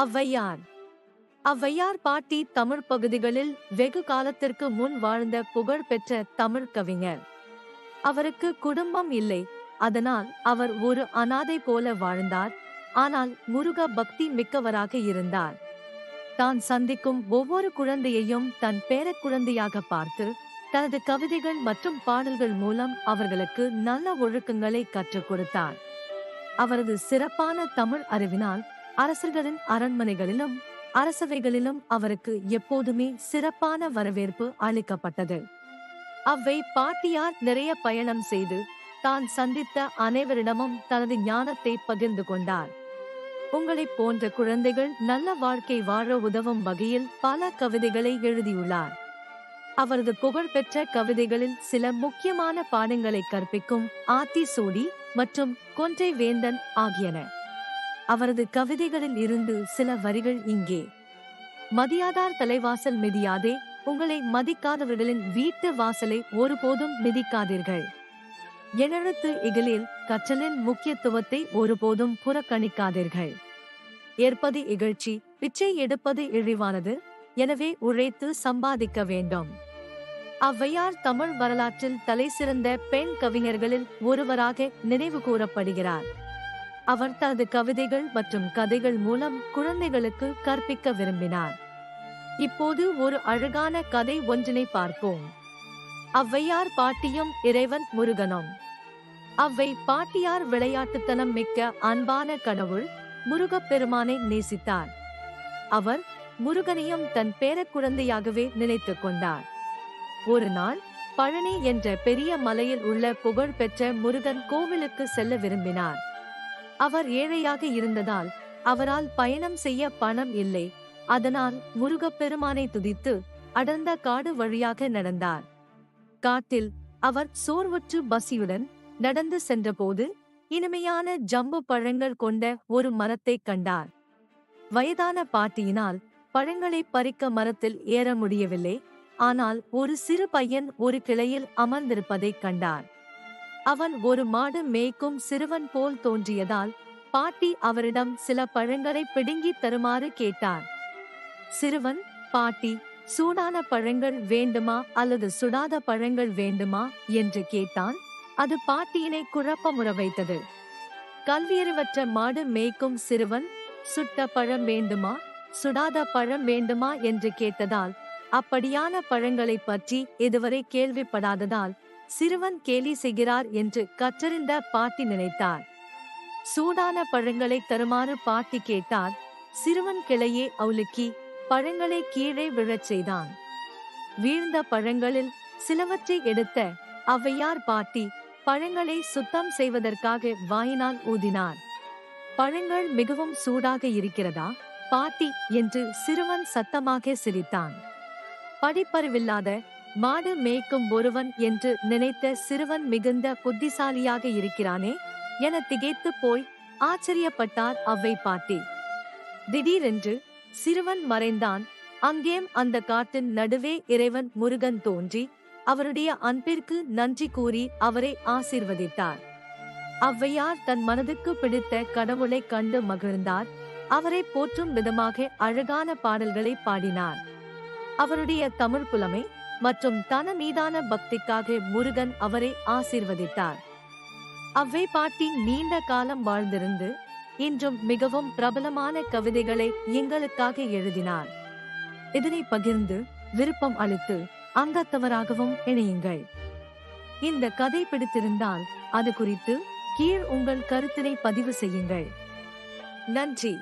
ஔவையார் ஔவையார் பாட்டி தமிழ் பகுதிகளில் வெகு காலத்திற்கு முன் வாழ்ந்த புகழ்பெற்ற தமிழ் கவிஞர். அவருக்கு குடும்பம் இல்லை. அதனால் அவர் ஒரு அனாதை போல வாழ்ந்தார். ஆனால் முருக பக்தி மிக்கவராக இருந்தார். தான் சந்திக்கும் ஒவ்வொரு குழந்தையையும் தன் பேரக் குழந்தையாக பார்த்து தனது கவிதைகள் மற்றும் பாடல்கள் மூலம் அவர்களுக்கு நல்ல ஒழுக்கங்களை கற்றுக் கொடுத்தார். அவரது சிறப்பான தமிழ் அறிவினால் அரசர்களின் அரண்மனைகளிலும் அரசவைகளிலும் அவருக்கு எப்போதுமே சிறப்பான வரவேற்பு அளிக்கப்பட்டது. அவ்வை பாட்டியார் நிறைய பயணம் செய்து தான் சந்தித்த அனைவரிடமும் தனது ஞானத்தை பகிர்ந்து கொண்டார். உங்களைப் போன்ற குழந்தைகள் நல்ல வாழ்க்கை வாழ உதவும் வகையில் பல கவிதைகளை எழுதியுள்ளார். அவரது புகழ்பெற்ற கவிதைகளில் சில முக்கியமான பாடங்களை கற்பிக்கும் ஆத்தி சூடி மற்றும் கொன்றை வேந்தன் ஆகியன. அவரது கவிதைகளில் இருந்து சில வரிகள் இங்கே. மதியாதார் தலைவாசல் மிதியாதே உங்களை மதிக்காதவர்களின் வீட்டு வாசலை ஒருபோதும் மிதிக்காதீர்கள். எழெழுத்து இகலில் கற்றலின் முக்கியத்துவத்தை ஒருபோதும் புறக்கணிக்காதீர்கள். ஏற்பது இகழ்ச்சி பிச்சை எடுப்பது இழிவானது எனவே உழைத்து சம்பாதிக்க வேண்டும். அவ்வையார் தமிழ் வரலாற்றில் தலைசிறந்த பெண் கவிஞர்களில் ஒருவராக நினைவு கூறப்படுகிறார். அவர் தனது கவிதைகள் மற்றும் கதைகள் மூலம் குழந்தைகளுக்கு கற்பிக்க விரும்பினார் இப்போது ஒரு அழகான கதை ஒன்றினை பார்ப்போம். ஔவையார் பாட்டியும் இறைவன் முருகனும். அவ்வை பாட்டியார் விளையாட்டுத்தனம் மிக்க அன்பான கடவுள் முருகப் பெருமானை நேசித்தார். அவர் முருகனையும் தன் பேரக்குழந்தையாகவே நினைத்துக் கொண்டார். ஒரு நாள் பழனி என்ற பெரிய மலையில் உள்ள புகழ்பெற்ற முருகன் கோவிலுக்கு செல்ல விரும்பினார். அவர் ஏழையாக இருந்ததால் அவரால் பயணம் செய்ய பணம் இல்லை. அதனால் முருகப்பெருமானை துதித்து அடர்ந்த காடு வழியாக நடந்தார். காட்டில் அவர் சோர்வற்று பசியுடன் நடந்து சென்றபோது இனிமையான ஜம்பு பழங்கள் கொண்ட ஒரு மரத்தை கண்டார். வயதான பாட்டியினால் பழங்களை பறிக்க மரத்தில் ஏற முடியவில்லை. ஆனால் ஒரு சிறு பையன் ஒரு கிளையில் அமர்ந்திருப்பதைக் கண்டார். அவன் ஒரு மாடு மேய்க்கும் சிறுவன் போல் தோன்றியதால் பாட்டி அவரிடம் சில பழங்களை பிடுங்கி தருமாறு கேட்டார். சிறுவன் பாட்டி சூடான பழங்கள் வேண்டுமா அல்லது சுடாத பழங்கள் வேண்டுமா? என்று கேட்டான். அது பாட்டியினை குழப்பமுற வைத்தது கல்வியறிவற்ற மாடு மேய்க்கும் சிறுவன் சுட்ட பழம் வேண்டுமா சுடாத பழம் வேண்டுமா? என்று கேட்டதால் அப்படியான பழங்களை பற்றி இதுவரை கேள்விப்படாததால் சிறுவன் கேலி செய்கிறார் என்று கற்றறிந்த பாட்டி நினைத்தார் சூடான பழங்களை தருமாறு பாட்டி கேட்டார். சிறுவன் கிளையே அவுலுக்கி பழங்களை கீழே விழச் செய்தான். வீழ்ந்த பழங்களில் சிலவற்றை எடுத்த ஔவையார் பாட்டி பழங்களை சுத்தம் செய்வதற்காக வாயினால் ஊதினார். பழங்கள் மிகவும் சூடாக இருக்கிறதா? பாட்டி என்று சிறுவன் சத்தமாக சிரித்தான். படிப்பறிவில்லாத மாடு மேய்க்கும் ஒருவன் என்று நினைத்த சிறுவன் மிகுந்த புத்திசாலியாக இருக்கிறானே? என திகைத்து போய் ஆச்சரியப்பட்டார் அவ்வை பாட்டி. திடீரென்று சிறுவன் மறைந்தான். அங்கேம் அந்த காட்டின் நடுவே இறைவன் முருகன் தோன்றி அவருடைய அன்பிற்கு நன்றி கூறி அவரை ஆசிர்வதித்தார். அவ்வையார் தன் மனதுக்கு பிடித்த கடவுளை கண்டு மகிழ்ந்தார். அவரை போற்றும் விதமாக அழகான பாடல்களை பாடினார். அவருடைய தமிழ் புலமை மற்றும் தன மீதான பக்திக்காக முருகன் அவரை ஆசீர்வதித்தார். அவ்வை பாட்டி நீண்ட காலம் வாழ்ந்திருந்து இன்றும் மிகவும் பிரபலமான கவிதைகளை எங்களுக்காக எழுதினார். இதனை பகிர்ந்து விருப்பம் அளித்து அங்கத்தவராகவும் இணையுங்கள். இந்த கதை பிடித்திருந்தால் அது குறித்து கீழ் உங்கள் கருத்தினை பதிவு செய்யுங்கள். நன்றி.